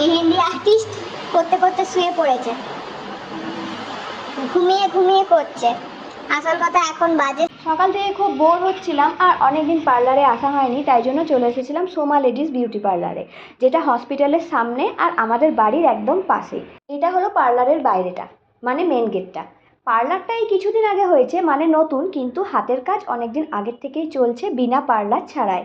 Mehndi artist করতে করতে শুয়ে পড়েছে। ঘুমিয়ে ঘুমিয়ে করছে। আসল কথা এখন বাজে। সকাল থেকে খুব বোর হচ্ছিলাম আর অনেকদিন পার্লারে আসা হয়নি, তাই জন্য চলে এসেছিলাম সোমা লেডিস বিউটি পার্লারে যেটা হসপিটালের সামনে আর আমাদের বাড়ির একদম পাশেই এটা হলো পার্লারের বাইরেটা মানে মেন গেটটা পার্লারটাই কিছুদিন আগে হয়েছে মানে নতুন, কিন্তু হাতের কাজ অনেকদিন আগের থেকেই চলছে বিনা পার্লার ছাড়াই।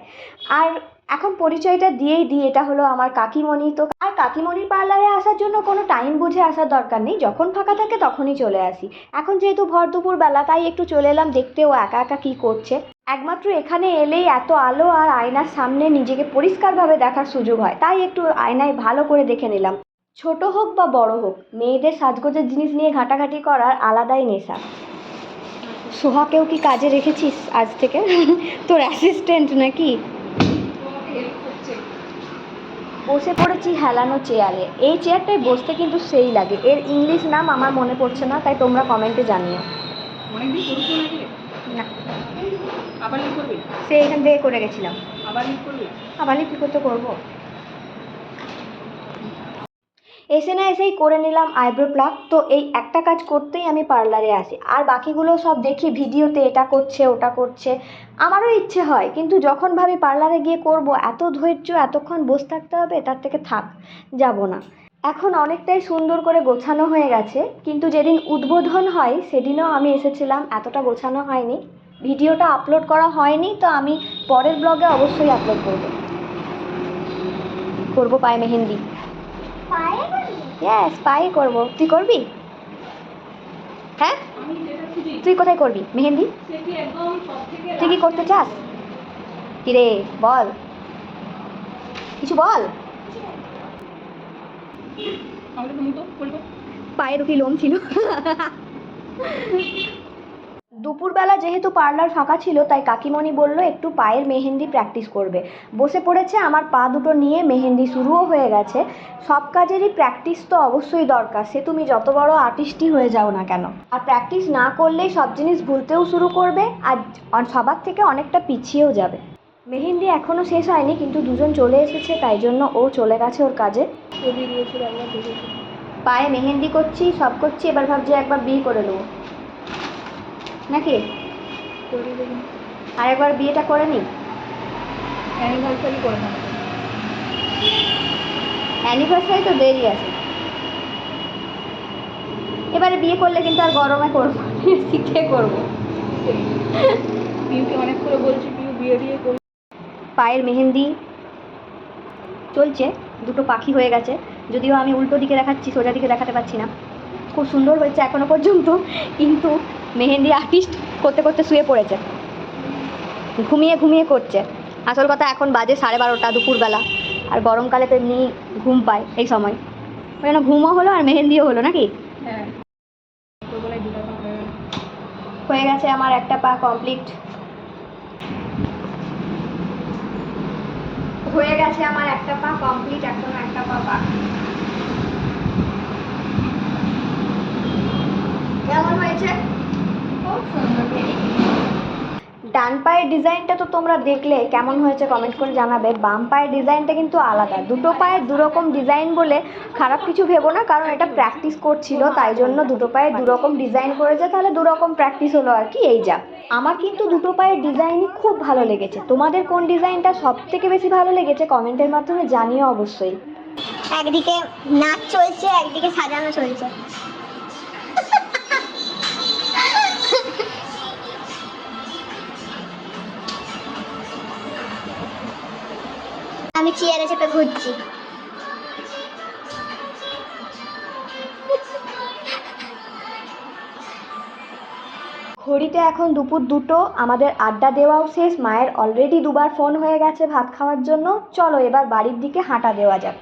আর এখন পরিচয়টা দিয়েই দিই, এটা হলো আমার কাকিমণি। তো আর কাকিমণির পার্লারে আসার জন্য কোনো টাইম বুঝে আসার দরকার নেই, যখন ফাঁকা থাকে তখনই চলে আসি। এখন যেহেতু ভর দুপুর বেলা, তাই একটু চলে এলাম দেখতে ও একা একা কী করছে। একমাত্র এখানে এলেই এত আলো আর আয়নার সামনে নিজেকে পরিষ্কারভাবে দেখার সুযোগ হয়, তাই একটু আয়নায় ভালো করে দেখে নিলাম। ছোট হোক বা বড় হোক, মেয়েদের সাজগোজের জিনিস নিয়ে ঘাটাঘাটি করার আলাদাই নেশা। সোহাকেও কি কাজে রেখেছিস আজ থেকে? তোর অ্যাসিস্ট্যান্ট নাকি? বসে পড়েছি হেলানো চেয়ারে। এই চেয়ারটায় বসতে কিন্তু সেই লাগে। এর ইংলিশ নাম আমার মনে পড়ছে না তাই তোমরা কমেন্টে জানিও। অনেকদিন না আবার সে এখান থেকে করে গেছিলাম। আবার লিখ করতে করব। এসে না এসেই করে নিলাম আইব্রো প্লাক তো এই একটা কাজ করতেই আমি পার্লারে আসি। আর বাকিগুলো সব দেখি, ভিডিওতে এটা করছে, ওটা করছে। আমারও ইচ্ছে হয়, কিন্তু যখন ভাবি পার্লারে গিয়ে করব, এত ধৈর্য, এতক্ষণ বসে থাকতে হবে, তার থেকে থাক, যাব না। এখন অনেকটাই সুন্দর করে গোছানো হয়ে গেছে, কিন্তু যেদিন উদ্বোধন হয়, সেদিনও আমি এসেছিলাম, এতটা গোছানো হয়নি। ভিডিওটা আপলোড করা হয়নি, তো আমি পরের ব্লগে অবশ্যই আপলোড করব। করব পায়ে মেহেন্দি। পায়ে ইয়েস পায়ে করব। তুই করবি? হ্যাঁ? তুই কোথায় করবি? মেহেন্দি? তুই কি করতে চাস? কিরে বল। কিছু বল? পায়ের দুটি লোম ছিল। দুপুরবেলা যেহেতু পার্লার ফাঁকা ছিল, তাই কাকিমণি বলল, একটু পায়ের মেহেন্দি প্র্যাকটিস করবে। বসে পড়েছে আমার পা দুটো নিয়ে, মেহেন্দি শুরুও হয়ে গেছে। সব কাজেরই প্র্যাকটিস তো অবশ্যই দরকার, সে তুমি যত বড় আর্টিস্টই হয়ে যাও না কেন? আর প্র্যাকটিস না করলেই সব জিনিস ভুলতেও শুরু করবে, আর সবার থেকে অনেকটা পিছিয়েও যাবে। মেহেন্দি এখনও শেষ হয়নি, কিন্তু দুজন চলে এসেছে, তাই জন্য ও চলে গেছে ওর কাজে। পায়ে মেহেন্দি করছি, সব করছি, এবার ভাবছি একবার বিয়ে করে নেব। নাকি? দেখুন আরেকবার বিয়েটা করে নিই অ্যানিভার্সারি করে না অ্যানিভার্সারি তো দেরি আছে। এবারে বিয়ে করলে কিন্তু আর গরমে করব না, শীতে করব? পিউকে অনেক করে বলছি পিউ বিয়ে দিয়ে করবি পায়ের মেহেন্দি চলছে দুটো পাখি হয়ে গেছে। যদিও আমি উল্টো দিকে দেখাচ্ছি সোজা দিকে দেখাতে পারছি না। খুব সুন্দর হয়েছে এখনও পর্যন্ত কিন্তু মেহেন্দি আর্টিস্ট করতে করতে শুয়ে পড়েছে। ঘুমিয়ে ঘুমিয়ে করছে। আসল কথা এখন বাজে সাড়ে বারোটা দুপুরবেলা। আর গরমকালে তো এমনি ঘুম পায় এই সময়। ওই জন্য ঘুমও হলো আর মেহেন্দিও হলো নাকি? হ্যাঁ। হয়ে হয়ে গেছে আমার একটা পা কমপ্লিট হয়ে গেছে আমার একটা পা কমপ্লিট এখন একটা পা বাকি কেমন হয়েছে খুব সুন্দর ডান পায়ের ডিজাইনটা তো তোমরা দেখলে, কেমন হয়েছে কমেন্ট করে জানাবে। বাম পায়ের ডিজাইনটা কিন্তু আলাদা। দুটো পায়ের দুরকম ডিজাইন বলে খারাপ কিছু ভেবো না, কারণ এটা প্র্যাকটিস করছিল, তাই জন্য দুটো পায়ে দুরকম ডিজাইন করেছে। তাহলে দুরকম প্র্যাকটিস হলো আর কি, এই যা। আমার কিন্তু দুটো পায়ের ডিজাইনই খুব ভালো লেগেছে। তোমাদের কোন ডিজাইনটা সব থেকে বেশি ভালো লেগেছে কমেন্টের মাধ্যমে জানিও অবশ্যই। একদিকে নাচ চলছে, একদিকে সাজানো চলছে। চেয়ারে চেপে ঘুরছি। ঘড়িতে এখন দুপুর দুটো, আমাদের আড্ডা দেওয়াও শেষ, মায়ের অলরেডি দুবার ফোন হয়ে গেছে ভাত খাওয়ার জন্য। চলো এবার বাড়ির দিকে হাঁটা দেওয়া যাক।